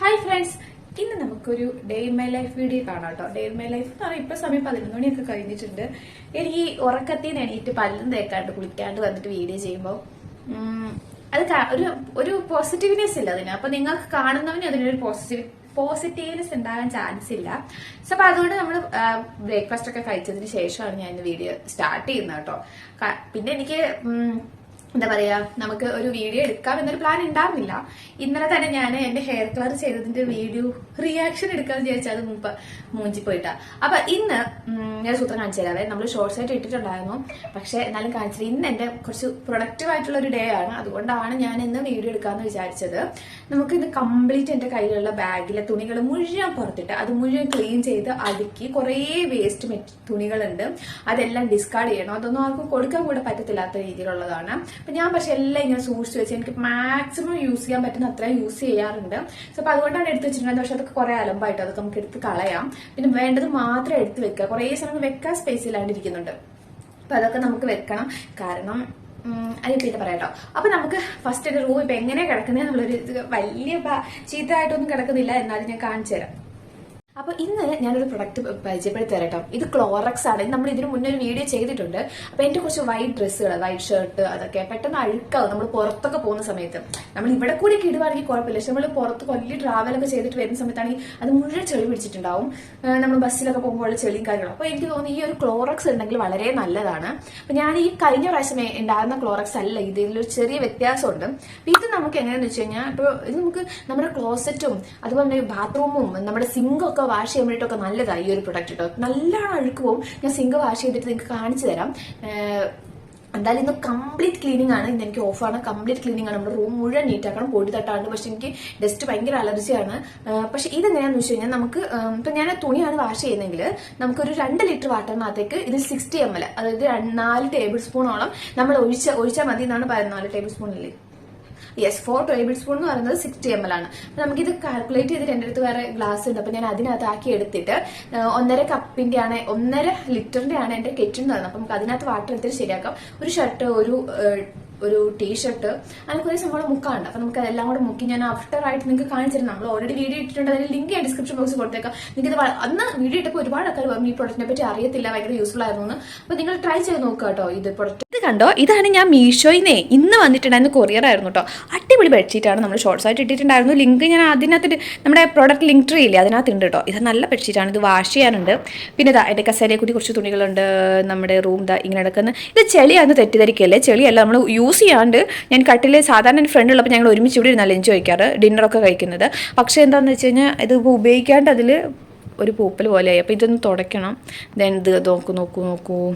Hi friends ഇന്ന് നമുക്കൊരു day in my life video കാണാം കേട്ടോ ഡേ ഇൻ മൈ ലൈഫ് എന്ന് പറയുമ്പോൾ ഇപ്പൊ സമയം പതിനൊന്ന് മണിയൊക്കെ കഴിഞ്ഞിട്ടുണ്ട്. എനിക്ക് ഉറക്കത്തിൽ നിന്ന് എണീറ്റ് പല്ലും തേക്കാണ്ട് കുളിക്കാണ്ട് വന്നിട്ട് വീഡിയോ ചെയ്യുമ്പോൾ അത് ഒരു ഒരു പോസിറ്റീവ്നെസ് ഇല്ല അതിന്. അപ്പൊ നിങ്ങൾക്ക് കാണുന്നവന് അതിനൊരു പോസിറ്റീവ് പോസിറ്റീവ്നെസ് ഉണ്ടാകാൻ ചാൻസ് ഇല്ല. സോ അപ്പൊ അതുകൊണ്ട് നമ്മൾ ബ്രേക്ക്ഫാസ്റ്റ് ഒക്കെ കഴിച്ചതിന് ശേഷമാണ് ഞാൻ വീഡിയോ സ്റ്റാർട്ട് ചെയ്യുന്നത് കേട്ടോ പിന്നെ എനിക്ക് എന്താ പറയാ നമുക്ക് ഒരു വീഡിയോ എടുക്കാം എന്നൊരു പ്ലാൻ ഉണ്ടായിരുന്നില്ല ഇന്നലെ തന്നെ ഞാൻ എന്റെ ഹെയർ കളർ ചെയ്തതിന്റെ വീഡിയോ റിയാക്ഷൻ എടുക്കാന്ന് വിചാരിച്ചാൽ അത് മുമ്പ് മൂഞ്ചി പോയിട്ടാ. അപ്പൊ ഇന്ന് ഞാൻ സൂത്രം കാണിച്ചു തരാവേ. നമ്മൾ ഷോർട്സ് ആയിട്ട് ഇട്ടിട്ടുണ്ടായിരുന്നു. പക്ഷെ എന്നാലും കാണിച്ചത് ഇന്ന് എന്റെ കുറച്ച് പ്രൊഡക്റ്റീവ് ആയിട്ടുള്ള ഒരു ഡേ ആണ്. അതുകൊണ്ടാണ് ഞാൻ ഇന്ന് വീഡിയോ എടുക്കാന്ന് വിചാരിച്ചത്. നമുക്ക് ഇത് കംപ്ലീറ്റ് എന്റെ കയ്യിലുള്ള ബാഗിലെ തുണികൾ മുഴുവൻ പുറത്തിട്ട് അത് മുഴുവൻ ക്ലീൻ ചെയ്ത് അടുക്കി കുറേ വേസ്റ്റ് തുണികളുണ്ട്. അതെല്ലാം ഡിസ്കാർഡ് ചെയ്യണം. അതൊന്നും ആർക്കും കൊടുക്കാൻ കൂടെ പറ്റത്തില്ലാത്ത രീതിയിലുള്ളതാണ്. അപ്പൊ ഞാൻ പക്ഷേ എല്ലാം ഇങ്ങനെ സൂക്ഷിച്ച് വെച്ച് എനിക്ക് മാക്സിമം യൂസ് ചെയ്യാൻ പറ്റുന്ന അത്ര യൂസ് ചെയ്യാറുണ്ട്. സോ അപ്പോൾ അതുകൊണ്ടാണ് എടുത്ത് വെച്ചിട്ടുള്ളത് പക്ഷെ അതൊക്കെ കുറെ അലമ്പായിട്ട് അതൊക്കെ നമുക്ക് എടുത്ത് കളയാം. പിന്നെ വേണ്ടത് മാത്രം എടുത്ത് വെക്കുക. കുറേ സമയം വെക്കാൻ സ്പേസ് ഇല്ലാണ്ടിരിക്കുന്നുണ്ട്. അപ്പം അതൊക്കെ നമുക്ക് വെക്കണം. കാരണം അത് പിന്നെ പറയാട്ടോ അപ്പൊ നമുക്ക് ഫസ്റ്റ് ഒരു റൂം ഇപ്പൊ എങ്ങനെയാ കിടക്കുന്നത് നമ്മളൊരു വലിയ ചീത്തയായിട്ടൊന്നും കിടക്കുന്നില്ല. എന്നാലും ഞാൻ കാണിച്ചു തരാം. അപ്പൊ ഇന്ന് ഞാനൊരു പ്രൊഡക്റ്റ് പരിചയപ്പെടുത്തി തരാം കേട്ടോ ഇത് ക്ലോറക്സ് ആണ്. നമ്മൾ ഇതിന് മുന്നേ ഒരു വീഡിയോ ചെയ്തിട്ടുണ്ട്. അപ്പൊ എന്റെ കുറച്ച് വൈറ്റ് ഡ്രസ്സുകൾ വൈറ്റ് ഷർട്ട് അതൊക്കെ പെട്ടെന്ന് അഴുക്കാവും. നമ്മൾ പുറത്തൊക്കെ പോകുന്ന സമയത്ത്. നമ്മൾ ഇവിടെ കൂടി കിടുവാണെങ്കിൽ കുഴപ്പമില്ല. പക്ഷെ നമ്മൾ പുറത്ത് വലിയ ട്രാവലൊക്കെ ചെയ്തിട്ട് വരുന്ന സമയത്താണെങ്കിൽ അത് മുഴുവൻ ചെളി പിടിച്ചിട്ടുണ്ടാവും. നമ്മൾ ബസ്സിലൊക്കെ പോകുമ്പോൾ ചെളിയും കാര്യങ്ങളും. അപ്പൊ എനിക്ക് തോന്നുന്നു ഈ ഒരു ക്ലോറക്സ് ഉണ്ടെങ്കിൽ വളരെ നല്ലതാണ്. അപ്പൊ ഞാൻ ഈ കഴിഞ്ഞ പ്രാവശ്യം ഉണ്ടായിരുന്ന ക്ലോറക്സ് അല്ല. ഇതിലൊരു ചെറിയ വ്യത്യാസമുണ്ട്. ഇത് നമുക്ക് എങ്ങനെയാണെന്ന് വെച്ച് കഴിഞ്ഞാൽ ഇപ്പോൾ ഇത് നമുക്ക് നമ്മുടെ ക്ലോസറ്റും അതുപോലെ തന്നെ ബാത്റൂമും നമ്മുടെ സിങ്കും ഒക്കെ വാഷ് ചെയ്യാൻ വേണ്ടിയിട്ടൊക്കെ നല്ലതാണ് ഈ ഒരു പ്രൊഡക്റ്റ് കേട്ടോ നല്ലോണം അഴുക്ക് പോകും ഞാൻ സിങ്ക് വാഷ് ചെയ്തിട്ട് നിങ്ങൾക്ക് കാണിച്ചു തരാം. എന്തായാലും ഇന്ന് കംപ്ലീറ്റ് ക്ലീനിങ് ആണ്. ഇന്ന് എനിക്ക് ഓഫാണ് കംപ്ലീറ്റ് ക്ലീനിങ് ആണ്. നമ്മുടെ റൂം മുഴുവൻ നീറ്റ് ആക്കണം. പൊടി തട്ടാണ്ട്. പക്ഷെ എനിക്ക് ഡസ്റ്റ് ഭയങ്കര അലർജിയാണ് പക്ഷെ ഇതെങ്ങനെയാന്ന് വെച്ച് കഴിഞ്ഞാൽ നമുക്ക് ഇപ്പൊ ഞാൻ തുണിയാണ് വാഷ് ചെയ്യുന്നതെങ്കിൽ നമുക്കൊരു രണ്ട് ലിറ്റർ വാട്ടറിനകത്തേക്ക് ഇതിൽ സിക്സ്റ്റി എം എൽ അതായത് നാല് ടേബിൾ സ്പൂണോളം നമ്മൾ ഒഴിച്ച ഒഴിച്ചാൽ മതി എന്നാണ് പറയുന്നത്. നാല് ടേബിൾ സ്പൂൺ അല്ലേ യെസ് ഫോർ ടേബിൾ സ്പൂൺ എന്ന് പറയുന്നത് സിക്സ്റ്റി എം എൽ ആണ്. നമുക്കിത് കാൽക്കുലേറ്റ് ചെയ്തിട്ട് എന്റെ അടുത്ത് വേറെ ഗ്ലാസ് ഉണ്ട്. അപ്പൊ ഞാൻ അതിനകത്താക്കി എടുത്തിട്ട് ഒന്നര കപ്പിന്റെ ആണ് ഒന്നര ലിറ്ററിന്റെ ആണ് എന്റെ കെറ്റിൽ നിന്ന് അപ്പൊ നമുക്ക് അതിനകത്ത് വാട്ടർ എടുത്തിട്ട് ശരിയാക്കാം. ഒരു ഷർട്ട് ഒരു ഒരു ടീഷർട്ട് അങ്ങനെ കുറേ സംഭവം മുക്കാണ്ട് അപ്പൊ നമുക്ക് എല്ലാം കൂടെ മുക്കി ഞാൻ ആഫ്റ്റർ ആയിട്ട് നിങ്ങൾക്ക് കാണിച്ചിരുന്നു നമ്മൾ ഓൾറെഡി വീഡിയോ ഇട്ടിട്ടുണ്ട്. അതിന് ലിങ്ക് ഞാൻ ഡിസ്ക്രിപ്ഷൻ ബോക്സിൽ കൊടുത്തേക്കാം. നിങ്ങൾക്ക് ഇത് അന്ന് വീഡിയോ ഇട്ടപ്പോൾ ഒരുപാട് ആൾക്കാർ പറഞ്ഞു ഈ പ്രൊഡക്റ്റിനെ പറ്റി അറിയത്തില്ല ഭയങ്കര യൂസ്ഫുൾ ആയിരുന്നു അപ്പോൾ അപ്പൊ നിങ്ങൾ ട്രൈ ചെയ്ത് നോക്കുക കേട്ടോ ഇത് പ്രൊഡക്റ്റ് ഇത് കണ്ടോ? ഇതാണ് ഞാൻ മീഷോയിന്നേ ഇന്ന് വന്നിട്ടുണ്ടായിരുന്ന കൊറിയർ ആയിരുന്നു കേട്ടോ. അടിപൊളി ബെഡ്ഷീറ്റാണ് നമ്മൾ ഷോർട്സ് ആയിട്ട് ഇട്ടിട്ടുണ്ടായിരുന്നു. ലിങ്ക് ഞാൻ അതിനകത്ത് നമ്മുടെ പ്രൊഡക്റ്റ് ലിങ്ക് ട്രീ ഇല്ലേ അതിനകത്ത് ഉണ്ട് കേട്ടോ. ഇത് നല്ല ബെഡ്ഷീറ്റാണ് ഇത് വാഷ് ചെയ്യാനുണ്ട്. പിന്നെ ഇതാ എന്റെ കസേരയെ കൂടി കുറച്ച് തുണികളുണ്ട്. നമ്മുടെ റൂം ദാ ഇങ്ങനെ കിടക്കുന്ന ഇത് ചെളിയാണ് തെറ്റിദ്ധരിക്കല്ലേ? ചെളിയല്ല നമ്മൾ യൂസ് ചെയ്യാണ്ട് ഞാൻ കട്ടിൽ സാധാരണ എന്റെ ഫ്രണ്ട് ഉള്ളപ്പോൾ ഞങ്ങൾ ഒരുമിച്ച് ഇവിടെ ഇരുന്നാൽ എൻജോയ് കഴിക്കാറ് ഡിന്നറൊക്കെ കഴിക്കുന്നത്. പക്ഷേ എന്താണെന്ന് വെച്ച് കഴിഞ്ഞാൽ ഇത് ഇപ്പോൾ ഉപയോഗിക്കാണ്ട് അതിൽ ഒരു പൂപ്പൽ പോലെയായി. അപ്പോൾ ഇതൊന്ന് തുടയ്ക്കണം. ദെൻ ഇത് നോക്കൂ നോക്കൂ നോക്കൂ.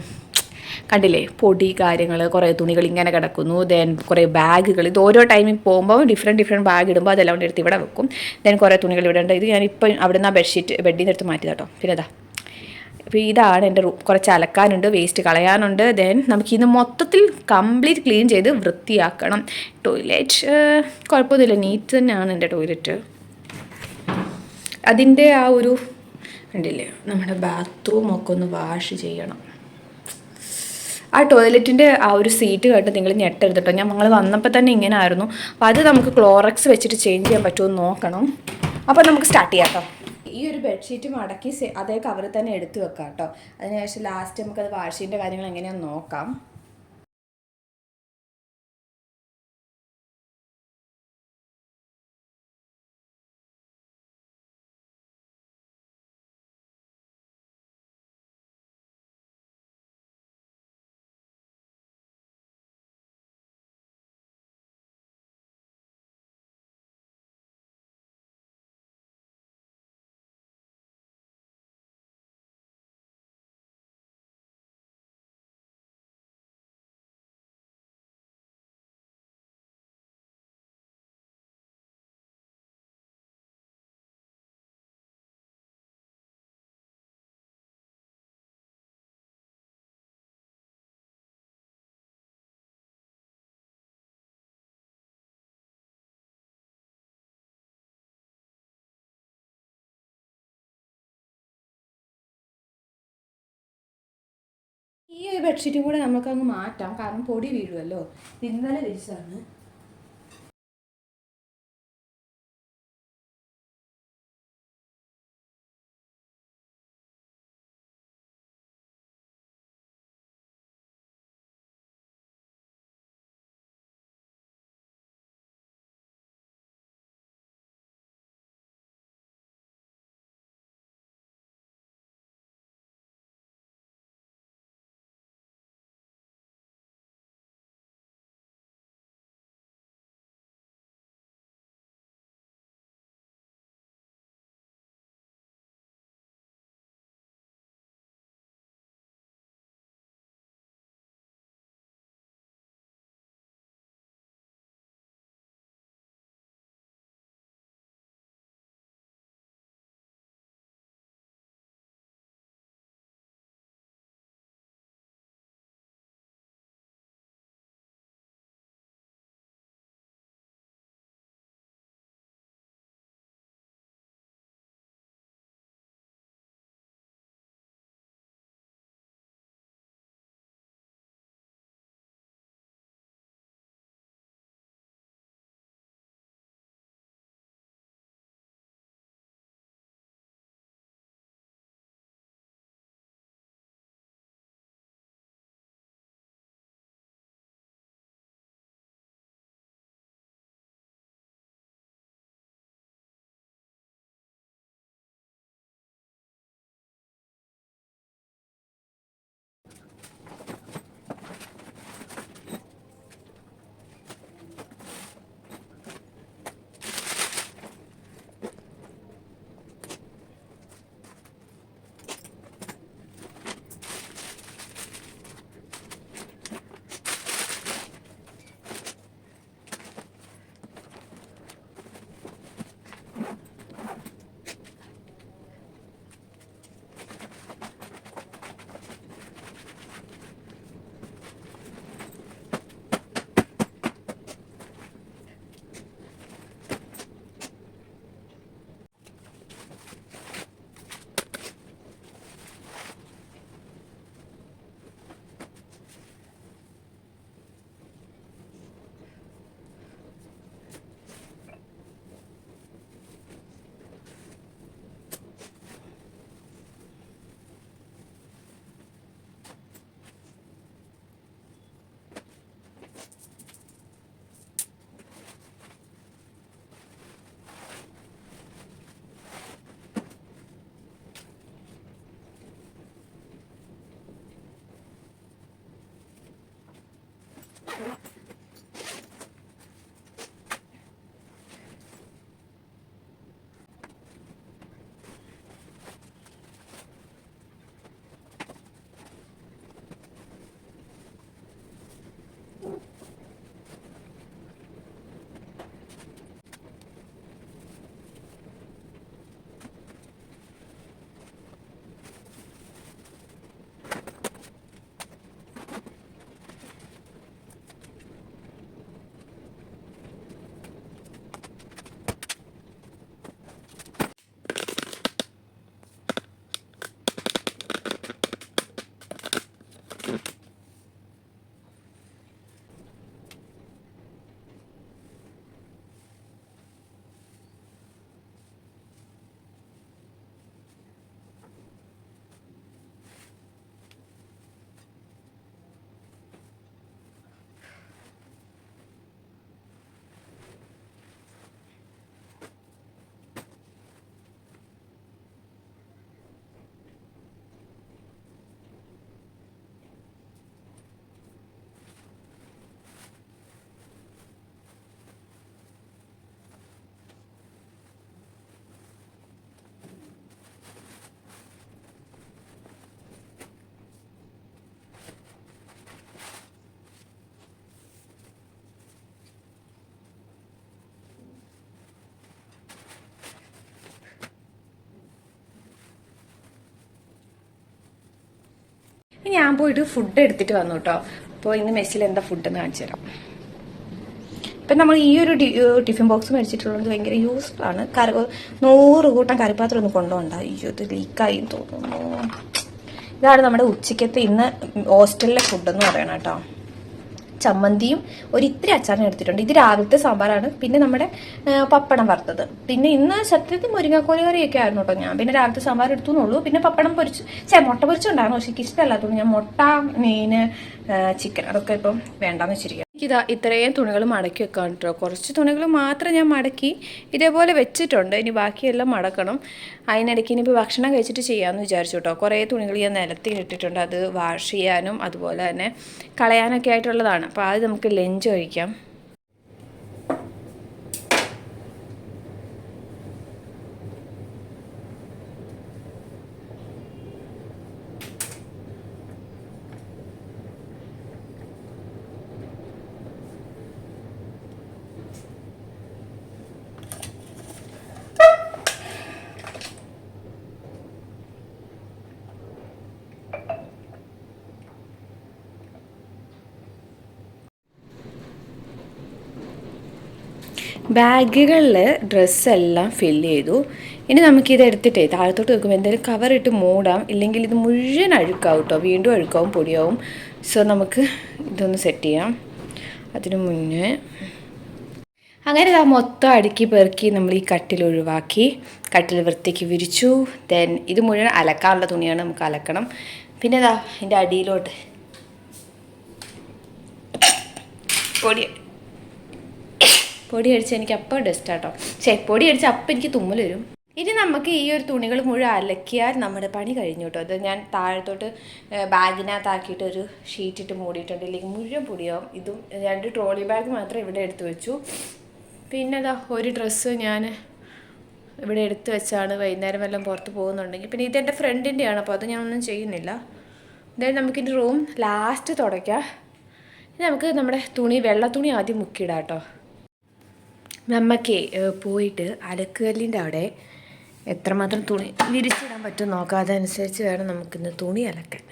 കണ്ടില്ലേ? പൊടി കാര്യങ്ങൾ കുറേ തുണികൾ ഇങ്ങനെ കിടക്കുന്നു. ദെൻ കുറേ ബാഗുകൾ. ഇത് ഓരോ ടൈമിൽ പോകുമ്പോൾ ഡിഫറെന്റ് ഡിഫറെന്റ് ബാഗ് ഇടുമ്പോൾ അതെല്ലാം കൊണ്ട് എടുത്ത് ഇവിടെ വെക്കും. ദെൻ കുറേ തുണികൾ ഇവിടെ ഉണ്ട്. ഇത് ഞാനിപ്പോൾ അവിടെ നിന്ന് ആ ബെഡ്ഷീറ്റ് ബെഡിൽ നിന്ന് എടുത്ത് മാറ്റി കേട്ടോ പിന്നെ അപ്പോൾ ഇതാണ് എന്റെ റൂം കുറച്ച് അലക്കാനുണ്ട് വേസ്റ്റ് കളയാനുണ്ട്. ദെൻ നമുക്കിന്ന് മൊത്തത്തിൽ കംപ്ലീറ്റ് ക്ലീൻ ചെയ്ത് വൃത്തിയാക്കണം. ടോയ്ലറ്റ് കുഴപ്പമൊന്നുമില്ല. നീറ്റ് തന്നെയാണ് എന്റെ ടോയ്ലറ്റ് അതിന്റെ ആ ഒരു കണ്ടില്ലേ? നമ്മുടെ ബാത്റൂം ഒക്കെ ഒന്ന് വാഷ് ചെയ്യണം. ആ ടോയ്ലറ്റിന്റെ ആ ഒരു സീറ്റ് കേട്ട് നിങ്ങൾ ഞെട്ടരുത് കേട്ടോ ഞാൻ ഞങ്ങൾ വന്നപ്പോൾ തന്നെ ഇങ്ങനെ ആയിരുന്നു. അപ്പോൾ അത് നമുക്ക് ക്ലോറക്സ് വെച്ചിട്ട് ചേഞ്ച് ചെയ്യാൻ പറ്റുമോ നോക്കണം. അപ്പോൾ നമുക്ക് സ്റ്റാർട്ട് ചെയ്യാം കേട്ടോ. ഈ ഒരു ബെഡ്ഷീറ്റ് മടക്കി അതേ കവറിൽ തന്നെ എടുത്തു വെക്കാം കേട്ടോ അതിനുശേഷം ലാസ്റ്റ് നമുക്കത് വാഷിന്റെ കാര്യങ്ങൾ എങ്ങനെയാണെന്ന് നോക്കാം. ഈ ഒരു ബെഡ്ഷീറ്റും കൂടെ നമുക്കങ്ങ് മാറ്റാം. കാരണം പൊടി വീഴുമല്ലോ ഇന്നലെ വിരിച്ചതാണ് ഞാൻ പോയിട്ട് ഫുഡ് എടുത്തിട്ട് വന്നു കേട്ടോ അപ്പോൾ ഇന്ന് മെസ്സിൽ എന്താ ഫുഡ് കാണിച്ചു തരാം. ഇപ്പം നമ്മൾ ഈ ഒരു ടിഫിൻ ബോക്സ് മേടിച്ചിട്ടുള്ളത് ഭയങ്കര യൂസ്ഫുൾ ആണ്. കറി നൂറ് കൂട്ടം കറിപ്പാത്രം ഒന്നും കൊണ്ടുപോകണ്ട. അയ്യോ ഇത് ലീക്കായി തോന്നുന്നു. ഇതാണ് നമ്മുടെ ഉച്ചക്കത്തെ ഇന്ന് ഹോസ്റ്റലിലെ ഫുഡ് എന്ന് പറയണം കേട്ടോ ചമ്മന്തിയും ഒരു ഇത്തിരി അച്ചാറിനും എടുത്തിട്ടുണ്ട്. ഇത് രാവിലത്തെ സാമ്പാറാണ്. പിന്നെ നമ്മുടെ പപ്പടം വറുത്തത്. പിന്നെ ഇന്ന് സത്യത്തിൽ മുരിങ്ങാക്കോലി കറിയൊക്കെ ആയിരുന്നു കേട്ടോ ഞാൻ. പിന്നെ രാവിലത്തെ സാമ്പാർ എടുത്തു എന്നുള്ളൂ പിന്നെ പപ്പടം പൊരിച്ചു ചേ മുട്ട പൊരിച്ചുണ്ടായിരുന്നു. പക്ഷെ എനിക്ക് ഇഷ്ടമല്ലാത്തതുകൊണ്ട് ഞാൻ മുട്ട മീന് ചിക്കൻ അതൊക്കെ ഇപ്പം വേണ്ടാന്ന് വെച്ചിരിക്കുക എനിക്കിതാ ഇത്രയും തുണികൾ മടക്കി വെക്കാൻ കേട്ടോ കുറച്ച് തുണികൾ മാത്രം ഞാൻ മടക്കി ഇതേപോലെ വെച്ചിട്ടുണ്ട്. ഇനി ബാക്കിയെല്ലാം മടക്കണം. അതിനിടയ്ക്ക് ഇനിയിപ്പോൾ ഭക്ഷണം കഴിച്ചിട്ട് ചെയ്യാമെന്ന് വിചാരിച്ചു കേട്ടോ കുറേ തുണികൾ ഞാൻ നിലത്തിൽ ഇട്ടിട്ടുണ്ട്. അത് വാഷ് ചെയ്യാനും അതുപോലെ തന്നെ കളയാനൊക്കെ ആയിട്ടുള്ളതാണ്. അപ്പോൾ അത് നമുക്ക് ലഞ്ച് കഴിക്കാം. ബാഗുകളിൽ ഡ്രസ്സെല്ലാം ഫില്ല് ചെയ്തു. ഇനി നമുക്കിത് എടുത്തിട്ടേ താഴത്തോട്ട് വെക്കുമ്പോൾ എന്തെങ്കിലും കവർ ഇട്ട് മൂടാം. ഇല്ലെങ്കിൽ ഇത് മുഴുവൻ അഴുക്കാവും കേട്ടോ വീണ്ടും അഴുക്കാവും പൊടിയാവും. സോ നമുക്ക് ഇതൊന്ന് സെറ്റ് ചെയ്യാം. അതിനു മുന്നേ അങ്ങനെ ഇതാ മൊത്തം അടുക്കി പെറുക്കി നമ്മൾ ഈ കട്ടിൽ ഒഴിവാക്കി. കട്ടിൽ വൃത്തിക്ക് വിരിച്ചു. ദെൻ ഇത് മുഴുവൻ അലക്കാനുള്ള തുണിയാണ് നമുക്ക് അലക്കണം. പിന്നെ ഇതാ എന്റെ അടിയിലോട്ട് പൊടി പൊടി അടിച്ച് എനിക്ക് അപ്പം ഡസ്റ്റ് ആട്ടോ ചേ പൊടി അടിച്ച് അപ്പം എനിക്ക് തുമ്മൽ വരും. ഇനി നമുക്ക് ഈ ഒരു തുണികൾ മുഴുവൻ അലക്കിയാൽ നമ്മുടെ പണി കഴിഞ്ഞു കേട്ടോ. അത് ഞാൻ താഴത്തോട്ട് ബാഗിനകത്താക്കിയിട്ട് ഒരു ഷീറ്റിട്ട് മൂടിയിട്ടുണ്ട്. ഇല്ലെങ്കിൽ മുഴുവൻ പൊടിയാവും. ഇതും രണ്ട് ട്രോളി ബാഗ് മാത്രം ഇവിടെ എടുത്തു വെച്ചു. പിന്നെ അതാ ഒരു ഡ്രസ്സ് ഞാൻ ഇവിടെ എടുത്തു വെച്ചാണ് വൈകുന്നേരം വല്ലതും പുറത്ത് പോകുന്നുണ്ടെങ്കിൽ. പിന്നെ ഇതെന്റെ ഫ്രണ്ടിന്റെയാണ് അപ്പോൾ അത് ഞാനൊന്നും ചെയ്യുന്നില്ല. എന്തായാലും നമുക്കിന്റെ റൂം ലാസ്റ്റ് തുടയ്ക്കാം. നമുക്ക് നമ്മുടെ തുണി വെള്ള തുണി ആദ്യം മുക്കിയിടാം കേട്ടോ. നമ്മക്കേ പോയിട്ട് അലക്കുകല്ലിന്റെ അവിടെ എത്രമാത്രം തുണി വിരിച്ചിടാൻ പറ്റും നോക്കാം അതനുസരിച്ച് വേണം നമുക്കിന്ന് തുണി അലക്കാൻ.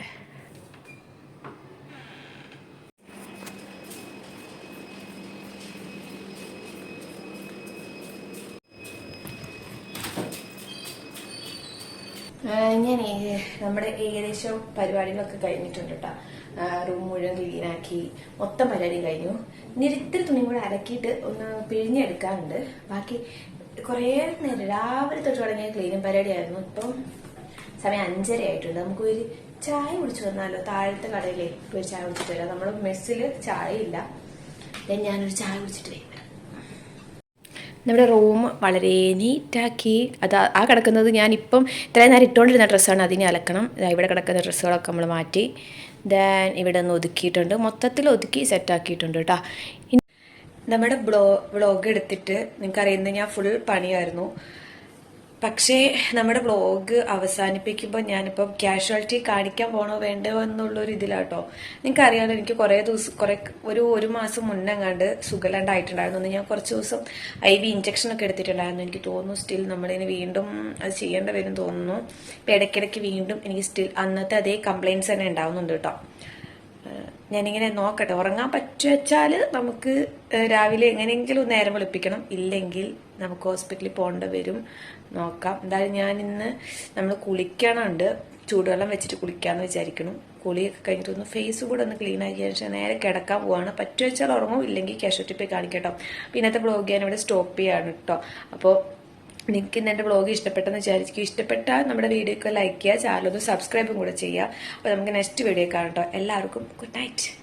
ഞാൻ നമ്മുടെ ഏകദേശം പരിപാടികളൊക്കെ കഴിഞ്ഞിട്ടുണ്ട് കേട്ടോ റൂം മുഴുവൻ ക്ലീനാക്കി മൊത്തം പരിപാടി കഴിഞ്ഞു. ഇനി തുണിയും തുണി കൂടെ അലക്കിയിട്ട് ഒന്ന് പിഴിഞ്ഞെടുക്കാറുണ്ട്. ബാക്കി കുറേ നേരം രാവിലെ തൊട്ട് തുടങ്ങിയ ക്ലീനിങ് പരിപാടിയായിരുന്നു ഇപ്പം സമയം അഞ്ചര ആയിട്ടുണ്ട് നമുക്ക് ഒരു ചായ കുടിച്ചു വന്നാലോ? താഴത്തെ കടയിലേ ഒരു ചായ കുടിച്ചിട്ട് വരാം. നമ്മുടെ മെസ്സിൽ ചായയില്ല. then ഞാനൊരു ചായ കുടിച്ചിട്ട് വരും. നമ്മുടെ റൂം വളരെ നീറ്റാക്കി. അത് ആ കിടക്കുന്നത് ഞാനിപ്പം ഇത്രയും നേരം ഇട്ടുകൊണ്ടിരുന്ന ഡ്രസ്സാണ്. അതിനെ അലക്കണം. ഇവിടെ കിടക്കുന്ന ഡ്രസ്സുകളൊക്കെ നമ്മൾ മാറ്റി. ദാൻ ഇവിടെ നിന്ന് ഒതുക്കിയിട്ടുണ്ട്. മൊത്തത്തിൽ ഒതുക്കി സെറ്റാക്കിയിട്ടുണ്ട് കേട്ടോ നമ്മുടെ ബ്ലോ വ്ളോഗ് എടുത്തിട്ട് നിങ്ങൾക്കറിയുന്നത് ഞാൻ ഫുൾ പണിയായിരുന്നു. പക്ഷേ നമ്മുടെ വ്ളോഗ് അവസാനിപ്പിക്കുമ്പോൾ ഞാനിപ്പം കാഷ്വാലിറ്റി കാണിക്കാൻ പോണോ വേണ്ടോ എന്നുള്ളൊരു ഇതിലാട്ടോ. നിങ്ങൾക്ക് അറിയാലോ എനിക്ക് കുറേ ദിവസം കുറേ ഒരു ഒരു മാസം മുന്നെങ്ങാണ്ട് സുഖലാണ്ടായിട്ടുണ്ടായിരുന്നു ഞാൻ കുറച്ച് ദിവസം ഐ വി ഇഞ്ചക്ഷൻ ഒക്കെ എടുത്തിട്ടുണ്ടായിരുന്നു. എനിക്ക് തോന്നുന്നു സ്റ്റിൽ നമ്മളിനി വീണ്ടും അത് ചെയ്യേണ്ടി വരും തോന്നുന്നു. ഇപ്പം ഇടയ്ക്കിടയ്ക്ക് വീണ്ടും എനിക്ക് സ്റ്റിൽ അന്നത്തെ അതേ കംപ്ലയിൻസ് തന്നെ ഉണ്ടാവുന്നുണ്ട് കേട്ടോ. ഞാനിങ്ങനെ നോക്കട്ടെ. ഉറങ്ങാൻ പറ്റുവെച്ചാൽ നമുക്ക് രാവിലെ എങ്ങനെയെങ്കിലും നേരം വെളുപ്പിക്കണം. ഇല്ലെങ്കിൽ നമുക്ക് ഹോസ്പിറ്റലിൽ പോകേണ്ട വരും. നോക്കാം. എന്തായാലും ഞാൻ ഇന്ന് നമ്മൾ കുളിക്കണമുണ്ട് ചൂടുവെള്ളം വെച്ചിട്ട് കുളിക്കാമെന്ന് വിചാരിക്കണം കുളിയൊക്കെ കഴിഞ്ഞിട്ട് ഒന്ന് ഫേസ് കൂടെ ഒന്ന് ക്ലീൻ ആക്കിയ ശേഷം നേരെ കിടക്കാൻ പോവാണ്. പറ്റുവെച്ചാൽ ഉറങ്ങും. ഇല്ലെങ്കിൽ കാഷ്വറ്റി കാണിക്കട്ടോ ഇന്നത്തെ ബ്ലോഗ് ഞാൻ ഇവിടെ സ്റ്റോപ്പ് ചെയ്യാണ് കേട്ടോ അപ്പോൾ നിങ്ങൾക്ക് ഇന്ന് എന്റെ വ്ളോഗ് ഇഷ്ടപ്പെട്ടെന്ന് വിചാരിക്കും ഇഷ്ടപ്പെട്ടാൽ നമ്മുടെ വീഡിയോക്ക് ലൈക്ക് ചെയ്യുക ചാനലൊന്ന് സബ്സ്ക്രൈബും കൂടെ ചെയ്യുക. അപ്പോൾ നമുക്ക് നെക്സ്റ്റ് വീഡിയോ കാണാം കേട്ടോ എല്ലാവർക്കും ഗുഡ് നൈറ്റ്